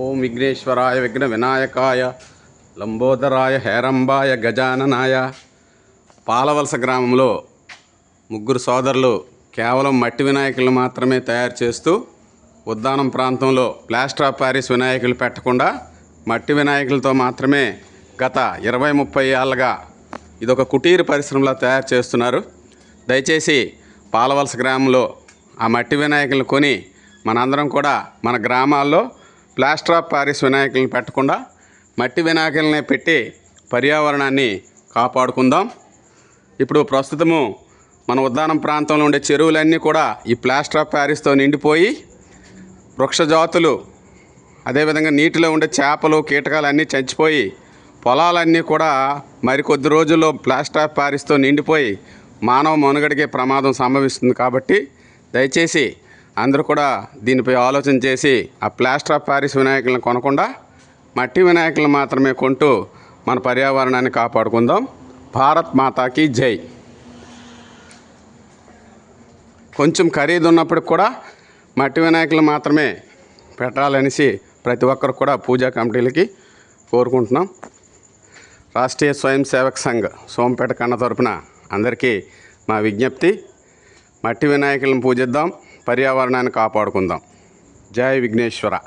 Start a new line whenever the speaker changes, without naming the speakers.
ఓం విఘ్నేశ్వరాయ విఘ్న వినాయకాయ లంబోదరాయ హేరంబాయ గజాననాయ. పాలవలస గ్రామంలో ముగ్గురు సోదరులు కేవలం మట్టి వినాయకులను మాత్రమే తయారు చేస్తూ ఉద్దానం ప్రాంతంలో ప్లాస్టర్ ఆఫ్ ప్యారిస్ వినాయకులు పెట్టకుండా మట్టి వినాయకులతో మాత్రమే గత ఇరవై ముప్పై ఏళ్ళగా ఇదొక కుటీర పరిశ్రమలా తయారు చేస్తున్నారు. దయచేసి పాలవలస గ్రామంలో ఆ మట్టి వినాయకులను కొని మనందరం కూడా మన గ్రామాల్లో ప్లాస్టర్ ఆఫ్ ప్యారిస్ వినాయకులను పెట్టకుండా మట్టి వినాయకులనే పెట్టి పర్యావరణాన్ని కాపాడుకుందాం. ఇప్పుడు ప్రస్తుతము మన ఉద్దానం ప్రాంతంలో ఉండే చెరువులన్నీ కూడా ఈ ప్లాస్టర్ ఆఫ్ ప్యారిస్తో నిండిపోయి వృక్షజాతులు అదేవిధంగా నీటిలో ఉండే చేపలు కీటకాలు అన్నీ చచ్చిపోయి పొలాలన్నీ కూడా మరికొద్ది రోజుల్లో ప్లాస్టర్ ఆఫ్ ప్యారిస్తో నిండిపోయి మానవ మనుగడికే ప్రమాదం సంభవిస్తుంది కాబట్టి దయచేసి అందరూ కూడా దీనిపై ఆలోచన చేసి ఆ ప్లాస్టర్ ఆఫ్ ప్యారిస్ వినాయకులను కొనకుండా మట్టి వినాయకులను మాత్రమే కొంటూ మన పర్యావరణాన్ని కాపాడుకుందాం. భారత్ మాతాకి జై. కొంచెం ఖరీదు ఉన్నప్పటికి కూడా మట్టి వినాయకులు మాత్రమే పెట్టాలనేసి ప్రతి ఒక్కరు కూడా పూజా కమిటీలకి కోరుకుంటున్నాం. రాష్ట్రీయ స్వయం సేవక్ సంఘ్ సోంపేట కన్న తరపున అందరికీ మా విజ్ఞప్తి మట్టి వినాయకులను పూజిద్దాం. పర్యావరణాన్ని కాపాడుకుందాం. జై విఘ్నేశ్వర.